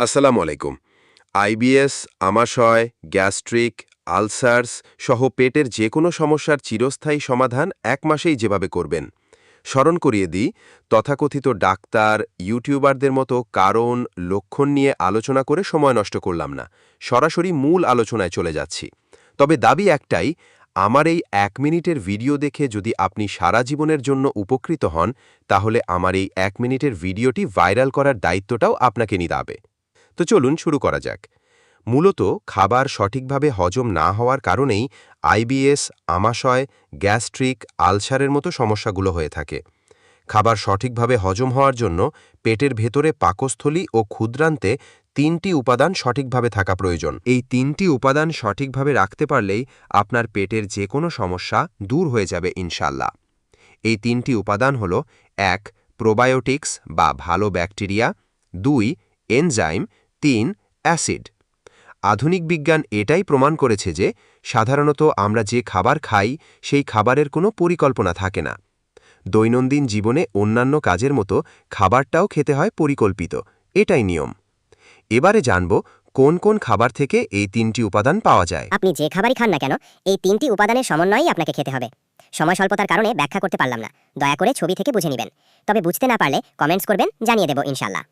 আসসালামু আলাইকুম। IBS আমাশয়, gastric, ulcers সহ পেটের যে কোনো সমস্যার চিরস্থায়ী সমাধান এক মাসেই যেভাবে করবেন। স্মরণ করিয়ে দিই, তথাকথিত ডাক্তার, ইউটিউবারদের মতো কারণ, লক্ষণ নিয়ে আলোচনা করে সময় নষ্ট করলাম না। সরাসরি মূল আলোচনায় চলে যাচ্ছি। তবে দাবি একটাই, আমার এই এক মিনিটের ভিডিও দেখে যদি আপনি সারা জীবনের জন্য উপকৃত হন, তাহলে আমার এই এক মিনিটের ভিডিওটি ভাইরাল করার দায়িত্বটাও আপনাকে নিতে হবে। তো চলুন শুরু করা যাক। মূলত খাবার সঠিকভাবে হজম না হওয়ার কারণেই আইবিএস, আমাশয়, গ্যাস্ট্রিক, আলসারের মতো সমস্যাগুলো হয়ে থাকে। খাবার সঠিকভাবে হজম হওয়ার জন্য পেটের ভেতরে পাকস্থলী ও ক্ষুদ্রান্তে তিনটি উপাদান সঠিকভাবে থাকা প্রয়োজন। এই তিনটি উপাদান সঠিকভাবে রাখতে পারলেই আপনার পেটের যে কোনো সমস্যা দূর হয়ে যাবে ইনশাল্লাহ এই তিনটি উপাদান হল, এক, প্রোবায়োটিক্স বা ভালো ব্যাকটেরিয়া, দুই, এনজাইম তিন, অ্যাসিড। আধুনিক বিজ্ঞান এটাই প্রমাণ করেছে যে, সাধারণত আমরা যে খাবার খাই, সেই খাবারের কোনো পরিকল্পনা থাকে না। দৈনন্দিন জীবনে অন্যান্য কাজের মতো খাবারটাও খেতে হয় পরিকল্পিত, এটাই নিয়ম। এবারে জানব, কোন কোন খাবার থেকে এই তিনটি উপাদান পাওয়া যায়। আপনি যে খাবারই খান না কেন, এই তিনটি উপাদানের সমন্বয়ই আপনাকে খেতে হবে। সময় স্বল্পতার কারণে ব্যাখ্যা করতে পারলাম না। দয়া করে ছবি থেকে বুঝে নেবেন। তবে বুঝতে না পারলে কমেন্টস করবেন, জানিয়ে দেব ইনশাল্লাহ